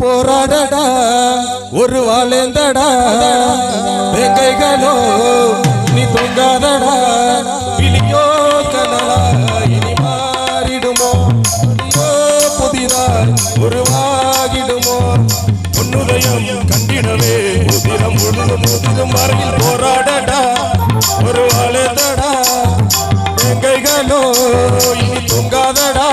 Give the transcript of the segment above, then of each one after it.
போராடடா ஒரு வாழேந்தடா. வெங்கைகளோ நீ தொங்காதடா. விழியோ கனலா இனி மாறிடுமோ? ஐயோ, புதிதாய் உருவாகிடுமோ? உன்னுதயம் கண்டிடவே உதிரம் முழுதும் முதிரும் வரையில் போராடடா. ஒரு வாழேந்தடா. வெங்கைகளோ இனி தொங்காதடா.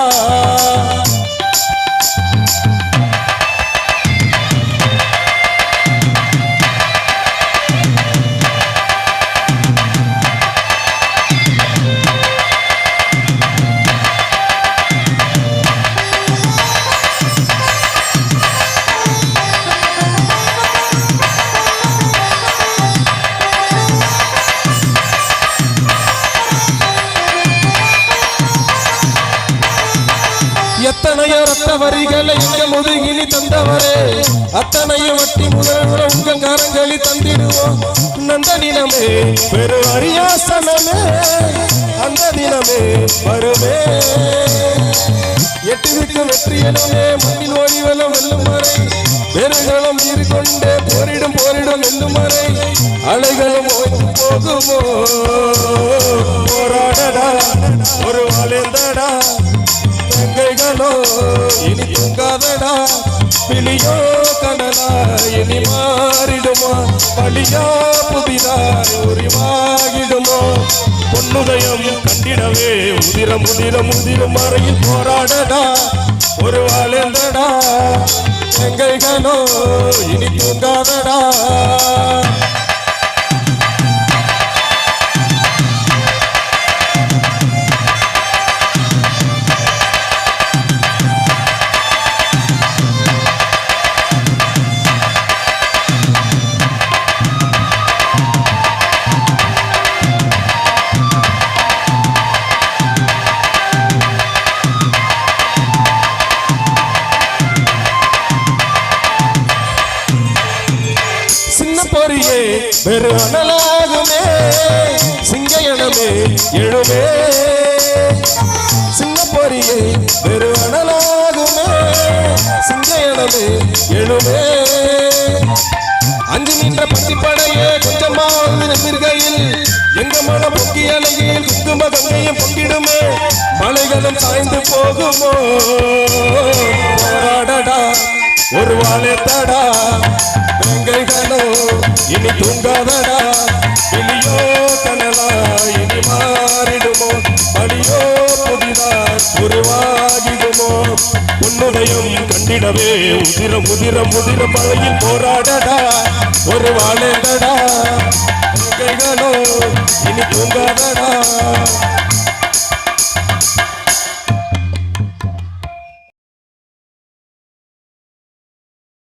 எத்தனையோ ரத்த வரிகளை எங்க முதுகினி தந்தவரே. அத்தனையும் வட்டி முதல்களை உங்க கரங்களில் தந்திடுவோம். நந்த நிலமே பெரு அரியாசனமே. அந்த தினமே வருவே எட்டு திக்கு வெற்றியனமே மண்ணின் ஒளிவலம் வெல்லும் வரை. பெருங்களும் நீர் கொண்டே போரிடும் போரிடும் வெல்லும் வரை. அலைகளும் ஓய்ந்து போகுமோ? போராடடா ஒரு வாழேந்தடா தங்கைகளோ இனி தூங்காதடா. பிளியோ கனலா இனி மாறிடுமா. பழியா புதிதாய் உரிவாகிடுமோ பொன்னுதயம் கண்டிடவே உதிரம் உதிரம் உதிரும் மறையில் போராடடா. ஒரு வாழ்ந்தடா தங்கைகளோ இனி தூங்காதடா. பொறியே வெறு அனலாகுமே சிங்கையனமே எழுமே. சின்ன பொறியே வெறு அனலாகுமே சிங்கையனமே எழுமே. அஞ்சு நின்ற பத்தி படையே கொஞ்சமாவது நம்பிருகையில் எங்க மன பொக்கி அலையில் குங்கும கங்கையும் பொங்கிடுமே. மலைகளும் சாய்ந்து போகுமோ? போராடடா ஒரு வாழத்தடா வெங்கைகளோ இனி தூங்காதடா. வெளியோ கனலா இனி மாறிடுமோ. அடியோ புதிதா உருவாகிடுமோ. பொன்னுதயம் கண்டிடவே உதிரம் உதிரம் உதிரம். மழையில் போராடடா. ஒரு வாழத்தடா வெங்கைகளோ இனி தூங்காதடா.